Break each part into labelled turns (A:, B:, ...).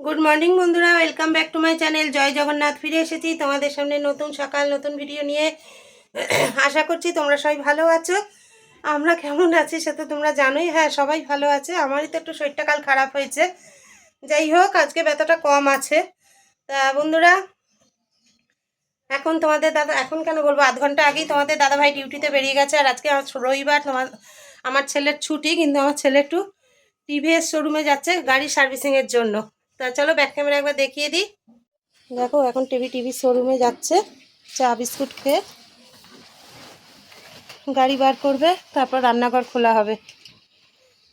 A: Good morning বন্ধুরা। Welcome back to my channel Jai Jagannath, ফিরে এসেছি তোমাদের সামনে নতুন সকাল, নতুন ভিডিও নিয়ে। আশা করছি তোমরা সবাই ভালো আছো। আমরা কেমন আছি সে তো তোমরা জানোই। হ্যাঁ সবাই ভালো আছে। আমারই তো একটু শরীরটা কাল খারাপ হয়েছে। যাই হোক, আজকে ব্যথাটা কম আছে। তা বন্ধুরা, এখন তোমাদের দাদা, এখন কেন বলব? আধ ঘণ্টা আগেই তোমাদের দাদা ভাই ডিউটিতে বেরিয়ে গেছে। আর আজকে আমার রবিবার তোমার আমার ছেলের ছুটি, কিন্তু আমার ছেলে একটু টিভিএস শোরুমে যাচ্ছে গাড়ি সার্ভিসিংয়ের জন্য। তা চলো ব্যাক ক্যামেরা একবার দেখিয়ে দিই। দেখো, এখন টিভি টিভি শোরুমে যাচ্ছে, চা, বিস্কুট খেয়ে। গাড়ি বার করবে, তারপর রান্নাঘর খোলা হবে।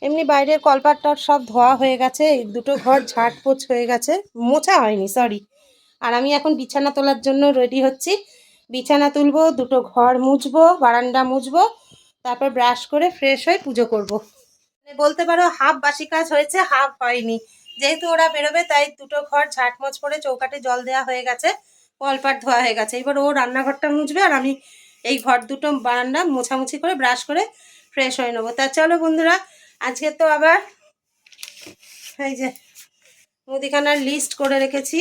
A: এমনি বাইরের কলপাটটা সব ধোয়া হয়ে গেছে, এই দুটো ঘর ঝাড়পোছ হয়ে গেছে। মোছা হয়নি সরি আর আমি এখন বিছানা তোলার জন্য রেডি হচ্ছি। বিছানা তুলবো, দুটো ঘর মুছবো, বারান্দা মুছবো, তারপর ব্রাশ করে ফ্রেশ হয়ে পুজো করব। মানে বলতে পারো হাফ বাসি কাজ হয়েছে হাফ হয়নি। যেহেতু ওরা বেরোবে, তাই দুটো ঘর ঝাঁটমোচ করে চৌকাটে জল দেওয়া হয়ে গেছে, কলপাট ধোয়া হয়ে গেছে। এবার ও রান্নাঘরটা মুছবে আর আমি এই ঘর দুটো বারান্দা মোছামুছি করে, ব্রাশ করে ফ্রেশ হয়ে নেব। তা চলো বন্ধুরা, আজকে তো আবার এই যে মুদিখানার লিস্ট করে রেখেছি।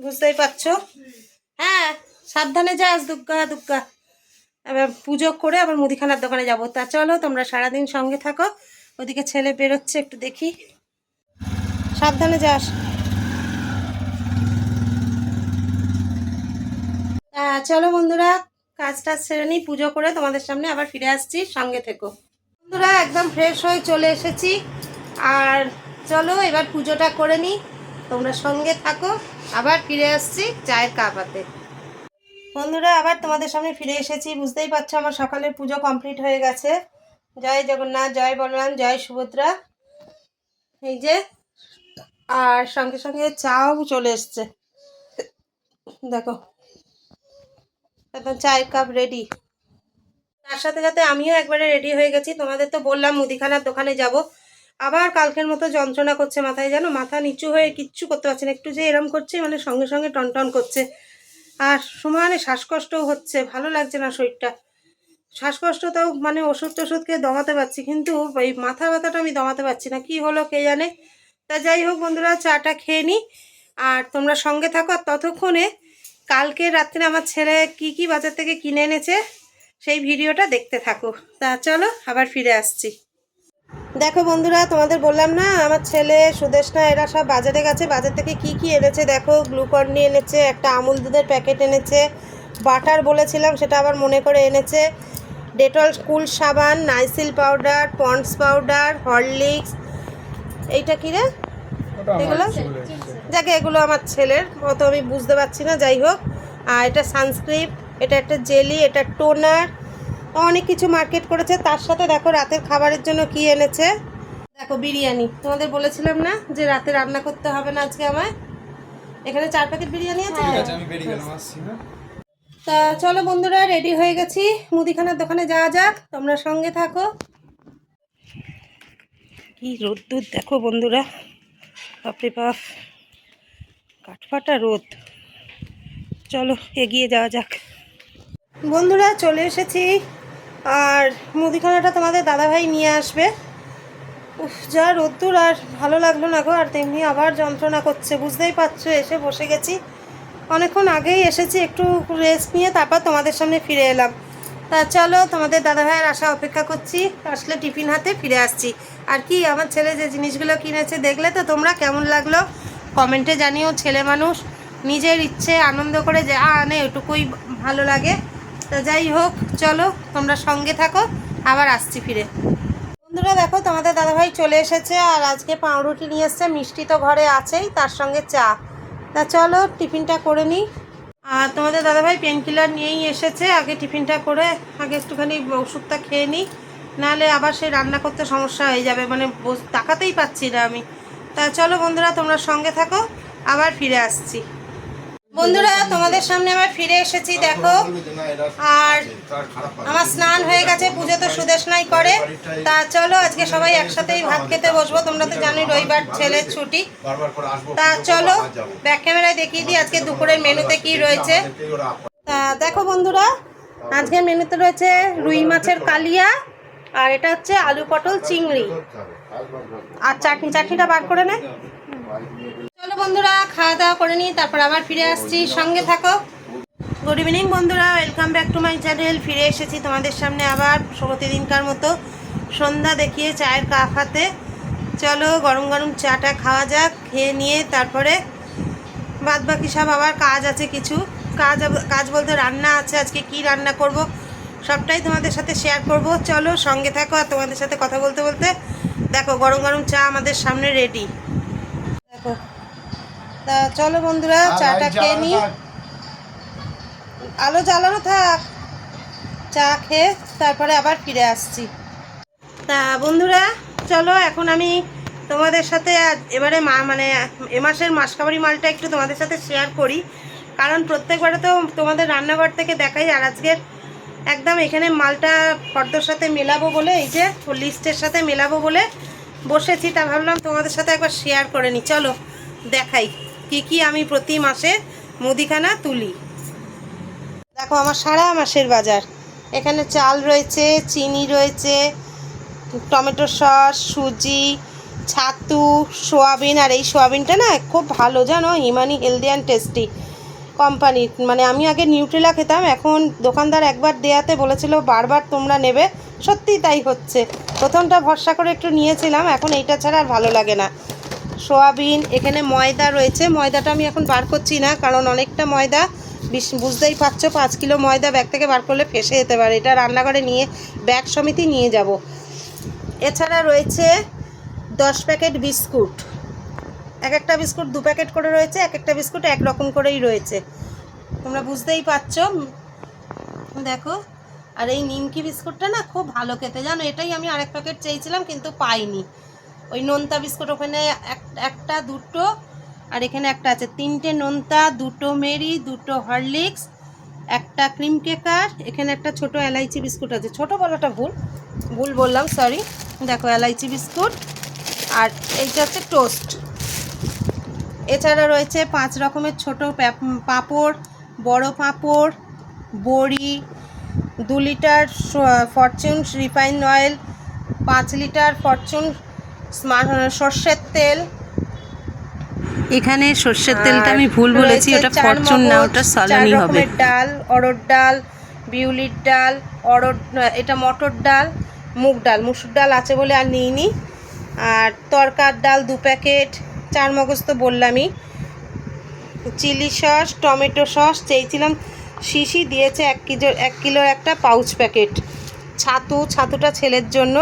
A: বুঝতেই পারছ? হ্যাঁ সাবধানে যাস দুগ্গা দুগ্গা। এবার পুজো করে আবার মুদিখানার দোকানে যাব। তা চলো, তোমরা সারাদিন সঙ্গে থাকো। ওদিকে ছেলে বেরোচ্ছে, একটু দেখি। সাবধানে যাস। তা চলো বন্ধুরা কাজ টাজ সেরে নিই, পুজো করে তোমাদের সামনে আবার ফিরে আসছি, সঙ্গে থেকো। বন্ধুরা, একদম ফ্রেশ হয়ে চলে এসেছি। আর চলো, এবার পুজোটা করে নিই। তোমরা সঙ্গে থাকো, আবার ফিরে আসছি চায়ের কাপ হাতে। বন্ধুরা, আবার তোমাদের সামনে ফিরে এসেছি। বুঝতেই পারছ আমার সকালের পুজো কমপ্লিট হয়ে গেছে। জয় জগন্নাথ, জয় বলরাম, জয় সুভদ্রা। এই যে, আর সঙ্গে সঙ্গে চাও চলে এসছে। দেখো, একদম চায়ের কাপ রেডি তার সাথে সাথে আমিও একবারে রেডি হয়ে গেছি। তোমাদের তো বললাম মুদিখানার দোকানে যাব। আবার কালকের মতো যন্ত্রণা করছে মাথায়, জানো? মাথা নিচু হয়ে কিচ্ছু করতে পারছে না। একটু যে এরম করছে মানে সঙ্গে সঙ্গে টনটন করছে। আর সমানে শ্বাসকষ্টও হচ্ছে, ভালো লাগছে না শরীরটা। শ্বাসকষ্টটাও মানে ওষুধ টষুধ টষুধকে দমাতে পারছি, কিন্তু এই মাথা ব্যথাটা আমি দমাতে পারছি না, কি হলো কে জানে? তা যাই হোক বন্ধুরা, চাটা খেয়ে নিই আর তোমরা সঙ্গে থাকো, আর ততক্ষণে কালকে রাত্রে আমার ছেলে কি কি বাজার থেকে কিনে এনেছে, সেই ভিডিওটা দেখতে থাকো। তা চলো, আবার ফিরে আসছি। দেখো বন্ধুরা তোমাদের বললাম না আমার ছেলে সুদেশনা এরা সব বাজারে গেছে। বাজার থেকে কি কি এনেছে দেখো গ্লুকন ডি এনেছে একটা আমুল দুধের প্যাকেট এনেছে বাটার বলেছিলাম সেটা আবার মনে করে এনেছে ডেটল কুল সাবান Nycil powder Pond's powder Horlicks এইটা কি রে? এগুলো? যাকে এগুলো আমার ছেলের অত আমি বুঝতে পারছি না যাই হোক। আর এটা সানস্ক্রিন এটা একটা জেলি এটা টোনার অনেক কিছু মার্কেট করেছে। তার সাথে দেখো রাতের খাবারের জন্য কি এনেছে। দেখো বিরিয়ানি। তোমাদের বলেছিলাম না যে রাতে রান্না করতে হবে না আজকে আমায়? এখানে চার প্যাকেট বিরিয়ানি আছে?
B: আসছি হ্যাঁ।
A: তা চলো বন্ধুরা রেডি হয়ে গেছি। মুদিখানার দোকানে যাওয়া যাক তোমরা সঙ্গে থাকো। কি রোদ্দুর দেখো বন্ধুরা। বাপরে বাপ। কাঠফাটা রোদ। চলো এগিয়ে যাওয়া যাক। বন্ধুরা চলে এসেছি। আর মুদিখানাটা তোমাদের দাদাভাই নিয়ে আসবে। উফ, যা রোদ্দুর আর ভালো লাগল না গো, আর তেমনি আবার যন্ত্রণা করছে, বুঝতেই পারছ, এসে বসে গেছি। অনেকক্ষণ আগেই এসেছি, একটু রেস্ট নিয়ে তারপর তোমাদের সামনে ফিরে এলাম। তা চলো, তোমাদের দাদাভাইয়ের আশা অপেক্ষা করছি, আসলে টিফিন হাতে ফিরে আসছি। আর কি, আমার ছেলে যে জিনিসগুলো কিনেছে, দেখলে তো তোমরা কেমন লাগল? কমেন্টে জানিও, ছেলে মানুষ, নিজের ইচ্ছে, আনন্দ করে যা আনে এটুকুই ভালো লাগে। তা যাই হোক, চলো তোমরা সঙ্গে থাকো, আবার আসছি ফিরে। বন্ধুরা দেখো, তোমাদের দাদাভাই চলে এসেছে, আর আজকে পাউরুটি নিয়ে এসছে, মিষ্টি তো ঘরে আছেই, তার সঙ্গে চা। তা চলো, টিফিনটা করে নিই। আর তোমাদের দাদাভাই পেন কিলার নিয়েই এসেছে, আগে টিফিনটা করে, আগে একটুখানি ওষুধটা খেয়ে নিই। নাহলে আবার সেই রান্না করতে সমস্যা হয়ে যাবে মানে তাকাতেই পাচ্ছি না আমি। তা চলো বন্ধুরা, তোমরা সঙ্গে থাকো, আবার ফিরে আসছি। বন্ধুরা, তোমাদের সামনে আমার ফিরে এসেছি, দেখো। আর আমার স্নান হয়ে গেছে, পুজো তো সুদেশনাই করে। তা চলো, আজকে সবাই একসাথেই ভাত খেতে বসবো। তোমরা তো জানোই, রবিবার ছেলের ছুটি। তা চলো ব্যাক ক্যামেরায় দেখিয়ে দিই আজকে দুপুরের মেনুতে কি রয়েছে। তা দেখো বন্ধুরা, আজকের মেনুতে রয়েছে রুই মাছের কালিয়া, আর এটা হচ্ছে আলু পটল চিংড়ি। আর চাটনি, চাটনিটা বার করে নে। চলো বন্ধুরা, খাওয়া দাওয়া করে নিই, তারপর আবার ফিরে আসছি। সঙ্গে থাকো। গুড ইভিনিং বন্ধুরা। Welcome back to my channel ফিরে এসেছি তোমাদের সামনে আবার প্রতিদিনকার মতো। সন্ধ্যা দেখিয়ে চায়ের কাপ হাতে। চলো, গরম গরম চাটা খাওয়া যাক, খেয়ে নিয়ে তারপরে বাদ বাকি সব আবার কাজ আছে কিছু। কাজ কাজ বলতে রান্না আছে, আজকে কি রান্না করব, সবটাই তোমাদের সাথে শেয়ার করব। চলো, সঙ্গে থাকো আর তোমাদের সাথে কথা বলতে বলতে। দেখো, গরম গরম চা আমাদের সামনে রেডি দেখো তা চলো বন্ধুরা চাটা খেয়ে নিই আলো জ্বালানো থাক। চা খেয়ে তারপরে আবার ফিরে আসছি। তা বন্ধুরা চলো এখন আমি তোমাদের সাথে এবারে মা মানে এ মাসের মাসকাবারি মালটা একটু তোমাদের সাথে শেয়ার করি। কারণ প্রত্যেকবারে তো তোমাদের রান্নাঘর থেকে দেখাই আর আজকের একদম এখানে মালটা ফর্দর সাথে মেলাবো বলে এই যে লিস্টের সাথে মেলাবো বলে বসেছি। তা ভাবলাম তোমাদের সাথে একবার শেয়ার করে নিই চলো দেখাই। কি কি আমি প্রতি মাসে মুদিখানা তুলি? দেখো, আমার সারা মাসের বাজার। এখানে চাল রয়েছে, চিনি রয়েছে, টমেটো সস, সুজি, ছাতু, সোয়াবিন, আর এই সোয়াবিনটা না খুব ভালো, জানো? হিমানি হেলদি অ্যান্ড টেস্টি কোম্পানির মানে আমি আগে নিউট্রেলা খেতাম, এখন দোকানদার একবার দেয়াতে বলেছিল, বারবার তোমরা নেবে। সত্যি তাই হচ্ছে। প্রথমটা ভরসা করে একটু নিয়েছিলাম, এখন এইটা ছাড়া আর ভালো লাগে না। সোয়াবিন, এখানে ময়দা রয়েছে। ময়দাটা আমি এখন বার করছি না, কারণ অনেকটা ময়দা। বুঝতেই পারছ, পাঁচ কিলো ময়দা ব্যাগ থেকে বার করলে ফেসে যেতে পারে। এটা রান্নাঘরে নিয়ে, ব্যাগ সমিতি নিয়ে যাব। এছাড়া রয়েছে দশ প্যাকেট বিস্কুট। এক একটা বিস্কুট দু প্যাকেট করে রয়েছে, এক একটা বিস্কুট এক রকম করেই রয়েছে। তোমরা বুঝতেই পারছ? দেখো, আর এই নিমকি বিস্কুটটা না খুব ভালো খেতে। জানো, এটাই আমি আরেক প্যাকেট চেয়েছিলাম, কিন্তু পাইনি। ওই নোনতা বিস্কুট ওখানে এক- একটা, দুটো, আর এখানে একটা আছে। তিনটে নোনতা, দুটো মেরি, দুটো হরলিক্স, একটা ক্রিম কেকার, এখানে একটা ছোট এলাইচি বিস্কুট আছে। ছোট বলাটা ভুল ভুল বললাম সরি দেখো, এলাইচি বিস্কুট, আর এইটা হচ্ছে টোস্ট। এছাড়া রয়েছে পাঁচ রকমের ছোট পাঁপড়, বড় পাঁপড়, বড়ি, দু লিটার ফরচুন রিফাইন অয়েল, পাঁচ লিটার ফরচুন সর্ষের তেল।
B: এখানে সর্ষের তেলটা আমি ভুল বলেছি ওটা ফরচুন না ওটা সলনি হবে।
A: ডাল অড়র ডাল বিউলির ডাল অড়র এটা মটর ডাল মুগ ডাল। মুসুর ডাল আছে বলে আর নিইনি। আর তরকার ডাল দু প্যাকেট চার মগজ তো বললামই। চিলি সস টমেটো সস চেয়েছিলাম শিশি দিয়েছে এক কিলো এক কিলোর একটা পাউচ প্যাকেট। ছাতু ছাতুটা ছেলের জন্য।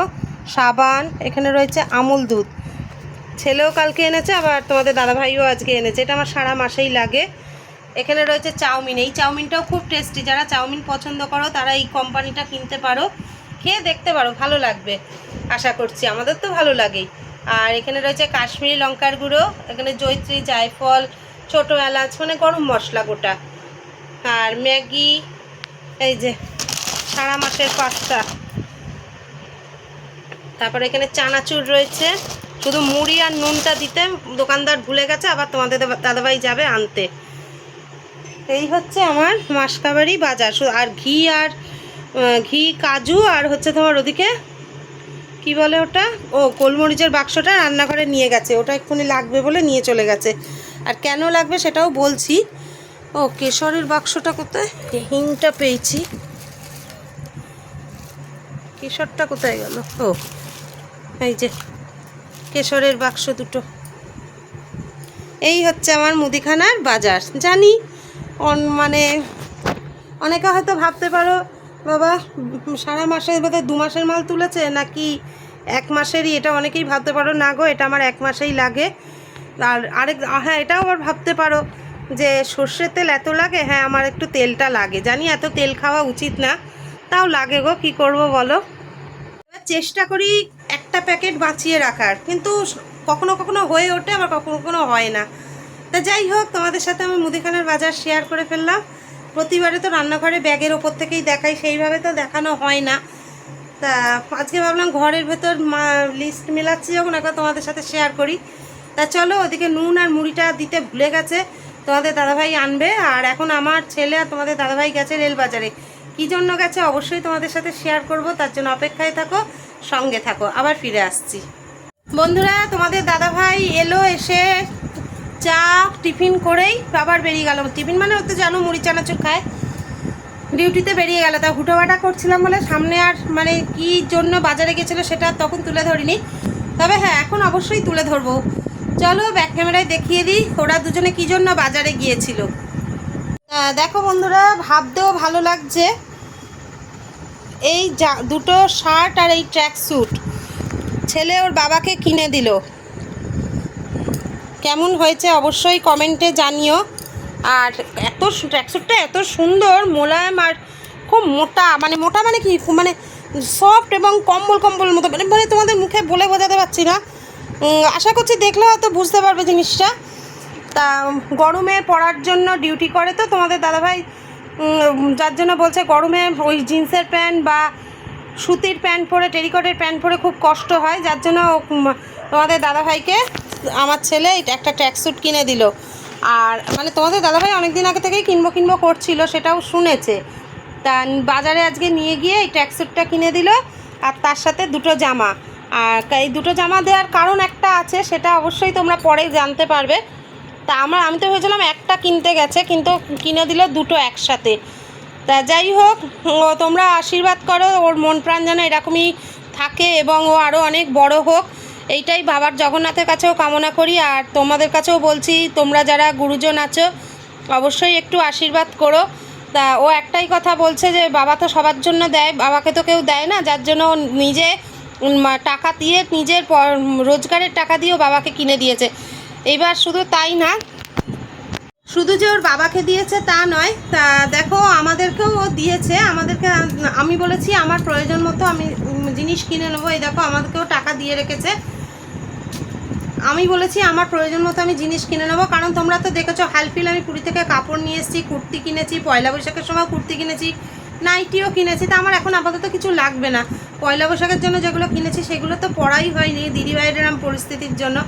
A: সাবান, এখানে রয়েছে আমুল দুধ। ছেলেও কালকে এনেছে, আবার তোমাদের দাদাভাইও আজকে এনেছে। এটা আমার সারা মাসেই লাগে। এখানে রয়েছে চাউমিন। এই চাউমিনটাও খুব টেস্টি। যারা চাউমিন পছন্দ করো, তারা এই কোম্পানিটা কিনতে পারো। খেয়ে দেখতে পারো, ভালো লাগবে। আশা করছি। আমাদের তো ভালো লাগেই। আর এখানে রয়েছে কাশ্মীরি লঙ্কার গুঁড়ো, এখানে জৈত্রী জায়ফল, ছোটো এলাচ মানে গরম মশলা গোটা। আর ম্যাগি, এই যে, সারা মাসের পাস্তা। তারপরে এখানে চানাচুর রয়েছে। শুধু মুড়ি আর নুনটা দিতে দোকানদার ভুলে গেছে, আবার তোমাদের দাদা- দাদাভাই যাবে আনতে। এই হচ্ছে আমার মাসকাবারি বাজার। আর ঘি আর ঘি, কাজু আর হচ্ছে তোমার ওদিকে কি বলে ওটা? ও, গোলমরিচের বাক্সটা রান্নাঘরে নিয়ে গেছে। ওটা এক্ষুনি লাগবে বলে নিয়ে চলে গেছে। আর কেন লাগবে সেটাও বলছি। ও, কেশরের বাক্সটা কোথায়? হিংটা পেয়েছি। কেশরটা কোথায় গেল? ও এই যে, কেশরের বাক্স দুটো। এই হচ্ছে আমার মুদিখানার বাজার। জানি মানে অনেকে হয়তো ভাবতে পারো, বাবা, সারা মাসের বোধহয় দু মাসের মাল তুলেছে, নাকি এক মাসেরই? এটা অনেকেই ভাবতে পারো, না গো, এটা আমার এক মাসেই লাগে। আর আরেক হ্যাঁ এটাও আবার ভাবতে পারো যে, সর্ষের তেল এত লাগে? হ্যাঁ আমার একটু তেলটা লাগে। জানি এত তেল খাওয়া উচিত না, তাও লাগে গো, কি করব বলো? চেষ্টা করি একটা প্যাকেট বাঁচিয়ে রাখার। কিন্তু কখনো কখনো হয়ে ওঠে, আবার কখনো কখনো হয় না। তা যাই হোক, তোমাদের সাথে আমি মুদিখানার বাজার শেয়ার করে ফেললাম। প্রতিবারে তো রান্নাঘরে ব্যাগের ওপর থেকেই দেখাই, সেইভাবে তো দেখানো হয় না। তা আজকে ভাবলাম ঘরের ভেতর মা লিস্ট মেলাচ্ছি যখন, একবার তোমাদের সাথে শেয়ার করি। তা চলো, ওদিকে নুন আর মুড়িটা দিতে ভুলে গেছে। তোমাদের দাদাভাই আনবে, আর এখন আমার ছেলে আর তোমাদের দাদাভাই গেছে রেল বাজারে কী জন্য গেছে অবশ্যই তোমাদের সাথে শেয়ার করব, তার জন্য অপেক্ষায় থাকো, সঙ্গে থাকো। আবার ফিরে আসছি। বন্ধুরা, তোমাদের দাদা ভাই এলো এসে চা, টিফিন করেই আবার বেরিয়ে গেল। টিফিন মানে ওতে জানো, মুড়ি, চানাচুর খায়। ডিউটিতে বেরিয়ে গেল। তা হুটোবাটা করছিলাম বলে সামনে আর মানে কি জন্য বাজারে গেছিল সেটা তখন তুলে ধরিনি। তবে হ্যাঁ এখন অবশ্যই তুলে ধরবো। চলো, ব্যাক ক্যামেরায় দেখিয়ে দিই, ওরা দুজনে কি জন্য বাজারে গিয়েছিল। দেখো বন্ধুরা, ভাবতেও ভালো লাগছে। এই দুটো শার্ট আর এই ট্র্যাক স্যুট ছেলে ওর বাবাকে কিনে দিল। কেমন হয়েছে অবশ্যই কমেন্টে জানিও। আর এত ট্র্যাকস্যুটটা এত সুন্দর, মোলায়েম আর খুব মোটা মানে মোটা মানে কি? মানে সফট এবং কম্বল কম্বল মতো মানে মানে তোমাদের মুখে বলে বোঝাতে পারছি না। আশা করছি দেখলে হয়তো বুঝতে পারবে জিনিসটা। তা, গরমে পরার জন্য ডিউটি করে তো তোমাদের দাদাভাই যার জন্য বলছে গরমে ওই জিন্সের প্যান্ট বা সুতির প্যান্ট পরে, টেরিকটের প্যান্ট পরে খুব কষ্ট হয়, যার জন্য তোমাদের দাদাভাইকে আমার ছেলে একটা ট্র্যাকস্যুট কিনে দিল। আর মানে তোমাদের দাদাভাই অনেক দিন আগে থেকেই কিনবো কিনবো করছিল, সেটাও শুনেছে। তা বাজারে আজকে নিয়ে গিয়ে এই ট্র্যাকস্যুটটা কিনে দিল, আর তার সাথে দুটো জামা। আর এই দুটো জামা দেওয়ার কারণ একটা আছে, সেটা অবশ্যই তোমরা পরে জানতে পারবে। তা আমার, আমি তো ভেবেছিলাম একটা কিনতে গেছে, কিন্তু কিনে দিল দুটো একসাথে। তা যাই হোক তোমরা আশীর্বাদ করো, ওর মন প্রাণ যেন এরকমই থাকে এবং ও আরও অনেক বড় হোক। এইটাই বাবার জগন্নাথের কাছেও কামনা করি, আর তোমাদের কাছেও বলছি, তোমরা যারা গুরুজন আছো, অবশ্যই একটু আশীর্বাদ করো। তা ও একটাই কথা বলছে যে, বাবা তো সবার জন্য দেয়, বাবাকে তো কেউ দেয় না, যার জন্য নিজে টাকা দিয়ে নিজের রোজগারের টাকা দিয়েও বাবাকে কিনে দিয়েছে। এইবার শুধু তাই না, শুধু যে ওর বাবাকে দিয়েছে তা নয়, তা দেখো আমাদেরকেও ও দিয়েছে, আমাদেরকে আমি বলেছি আমার প্রয়োজন মতো আমি জিনিস কিনে নেব, এই দেখো আমাদেরকেও টাকা দিয়ে রেখেছে। আমি বলেছি আমার প্রয়োজন মতো আমি জিনিস কিনে নেব, কারণ তোমরা তো দেখেছ হালফিল আমি পুরী থেকে কাপড় নিয়ে এসেছি, কুর্তি কিনেছি, পয়লা বৈশাখের সময় কুর্তি কিনেছি, নাইটিও কিনেছি, তা আমার এখন আপাতত কিছু লাগবে না। পয়লা বৈশাখের জন্য যেগুলো কিনেছি সেগুলো তো পড়াই হয়নি দিদিভাইয়ের এরম পরিস্থিতির জন্য।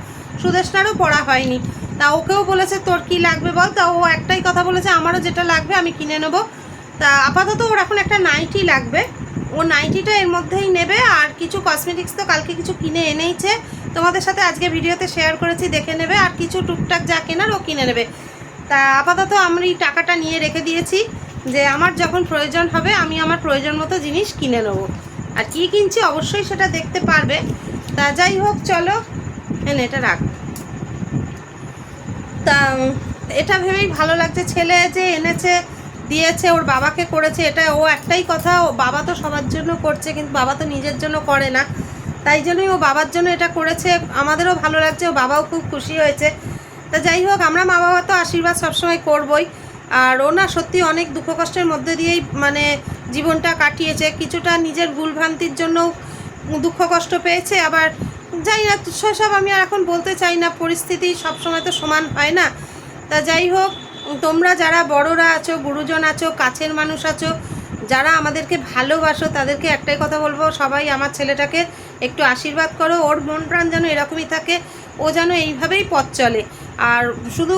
A: সুদেশটারও পড়া হয়নি। তা ওকেও বলেছে, তোর কি লাগবে বল? তা ও একটাই কথা বলেছে, আমারও যেটা লাগবে আমি কিনে নেব। তা আপাতত ওর এখন একটা নাইটি লাগবে। ও নাইটিটা এর মধ্যেই নেবে আর কিছু কসমেটিক্স তো কালকে কিছু কিনে এনেইছে। তোমাদের সাথে আজকে ভিডিওতে শেয়ার করেছি, দেখে নেবে আর কিছু টুকটাক যা কেনার ও কিনে নেবে। তা আপাতত আমি টাকাটা নিয়ে রেখে দিয়েছি যে আমার যখন প্রয়োজন হবে আমি আমার প্রয়োজন মতো জিনিস কিনে নেব। আর কি কিনছি অবশ্যই সেটা দেখতে পারবে। তা যাই হোক, চলো এনে এটা রাখ। তা এটা ভেবেই ভালো লাগছে। ছেলে যে এনেছে, দিয়েছে, ওর বাবাকে করেছে, এটা ও একটাই কথা, ও বাবা তো সবার জন্য করছে, কিন্তু বাবা তো নিজের জন্য করে না। তাই জন্যই ও বাবার জন্য এটা করেছে। আমাদেরও ভালো লাগছে, ও বাবাও খুব খুশি হয়েছে। তা যাই হোক, আমরা মা বাবা তো আশীর্বাদ সবসময় করবই। আর ও না সত্যি অনেক দুঃখ কষ্টের মধ্যে দিয়েই মানে জীবনটা কাটিয়েছে। কিছুটা নিজের ভুলভ্রান্তির জন্য দুঃখ কষ্ট পেয়েছে। আবার যাই না সেসব আমি আর এখন বলতে চাই না, পরিস্থিতি সবসময় তো সমান হয় না। তা যাই হোক, তোমরা যারা বড়রা আছো, গুরুজন আছো, কাছের মানুষ আছো, যারা আমাদেরকে ভালোবাসো, তাদেরকে একটাই কথা বলব, সবাই আমার ছেলেটাকে একটু আশীর্বাদ করো, ওর মন প্রাণ যেন এরকমই থাকে, ও যেন এইভাবেই পথ চলে। আর শুধু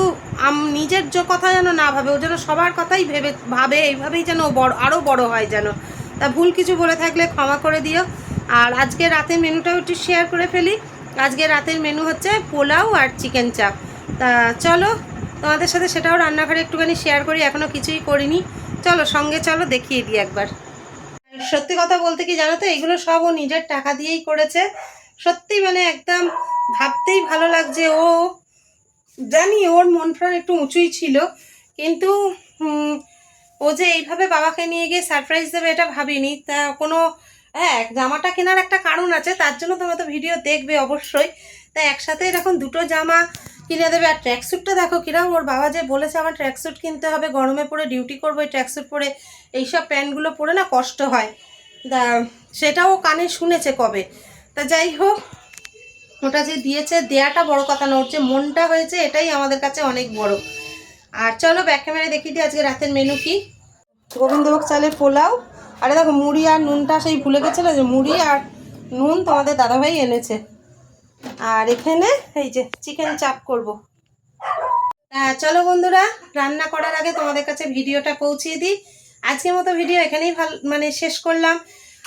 A: নিজের যে কথা যেন না ভাবে, ও যেন সবার কথাই ভেবে, ভাবে, এইভাবেই যেন বড় আরও বড় হয় যেন। তা ভুল কিছু বলে থাকলে ক্ষমা করে দিও। আর আজকে রাতের মেনুটাও একটু শেয়ার করে ফেলি। আজকে রাতের মেনু হচ্ছে পোলাও আর চিকেন চাপ তা চলো, তোমাদের সাথে সেটাও রান্নাঘরে একটুখানি শেয়ার করি এখনও কিছুই করিনি। চলো, সঙ্গে চলো, দেখিয়ে দিই একবার। সত্যি কথা বলতে কি জানো তো, এগুলো সব ও নিজের টাকা দিয়েই করেছে। সত্যি মানে একদম ভাবতেই ভালো লাগছে ও। জানি ওর মন প্রাণ একটু উঁচুই ছিল, কিন্তু ও যে এইভাবে বাবাকে নিয়ে গিয়ে সারপ্রাইজ দেবে এটা ভাবিনি। তা কোনো হ্যাঁ জামাটা কেনার একটা কারণ আছে, তার জন্য তোমরা তো ভিডিও দেখবে অবশ্যই। তাই একসাথে এরকম দুটো জামা কিনে দেবে, আর ট্র্যাকস্যুটটা দেখো কীরকম ওর বাবা যে বলেছে আমার ট্র্যাকস্যুট কিনতে হবে, গরমে পরে ডিউটি করব, এই ট্র্যাকস্যুট পরে এইসব প্যান্টগুলো পরে না কষ্ট হয়। সেটাও কানে শুনেছে কবে। তা যাই হোক, ওটা যে দিয়েছে, দেয়াটা বড় কথা না, ওর যে মনটা হয়েছে, এটাই আমাদের কাছে অনেক বড়। আর চলো ব্যাক ক্যামেরায় দেখিয়ে দিই আজকে রাতের মেনু কি। গোবিন্দভোগ চালের পোলাও। আরে দেখো, মুড়ি আর নুনটা সেই ভুলে গেছিল যে মুড়ি আর নুন তোমাদের দাদাভাই এনেছে। আর এখানে এই যে চিকেন চাপ করব। চলো বন্ধুরা, রান্না করার আগে তোমাদের কাছে ভিডিওটা পৌঁছিয়ে দিই। আজকের মতো ভিডিও এখানেই ভালো মানে শেষ করলাম।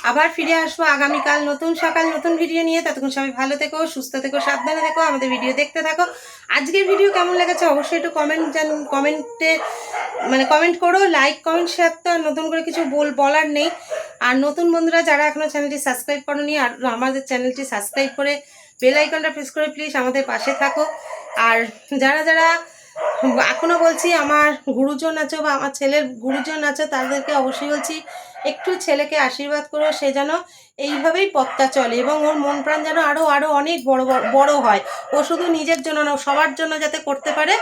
A: আবার ফিরে আসব আগামীকাল নতুন সকাল, নতুন ভিডিও নিয়ে। ততক্ষণ সবাই ভালো থেকো, সুস্থ থেকো, সাবধানে থেকো, আমাদের ভিডিও দেখতে থাকো। আজকের ভিডিও কেমন লেগেছে অবশ্যই একটু কমেন্ট জান কমেন্টে মানে কমেন্ট করো লাইক কমেন্ট শেয়ার তো আর নতুন করে কিছু বল, বলার নেই। আর নতুন বন্ধুরা যারা এখনও চ্যানেলটি সাবস্ক্রাইব করনি, আর আমাদের চ্যানেলটি সাবস্ক্রাইব করে বেল আইকনটা প্রেস করে প্লিজ আমাদের পাশে থাকো। আর যারা যারা এখনও বলছি আমার গুরুজন আছো বা আমার ছেলের গুরুজন আছো, তাদেরকে অবশ্যই বলছি একটু ছেলেকে আশীর্বাদ করো, সে যেন এইভাবেই পথটা চলে এবং ওর মন প্রাণ যেন আরও আরও অনেক বড়, বড়- হয়। ও শুধু নিজের জন্য না সবার জন্য যাতে করতে পারে,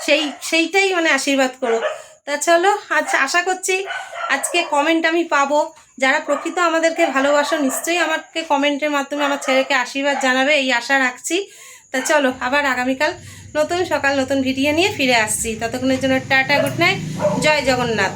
A: সেই, সেইটাই মানে আশীর্বাদ করো। তা চলো, আজ আশা করছি আজকে কমেন্ট আমি পাবো। যারা প্রকৃত আমাদেরকে ভালোবাসো, নিশ্চয়ই আমাকে কমেন্টের মাধ্যমে আমার ছেলেকে আশীর্বাদ জানাবে, এই আশা রাখছি। তা চলো, আবার আগামীকাল নতুন সকাল নতুন ভিডিও নিয়ে ফিরে আসছি। ততক্ষণের জন্য ta-ta good night Jai Jagannath.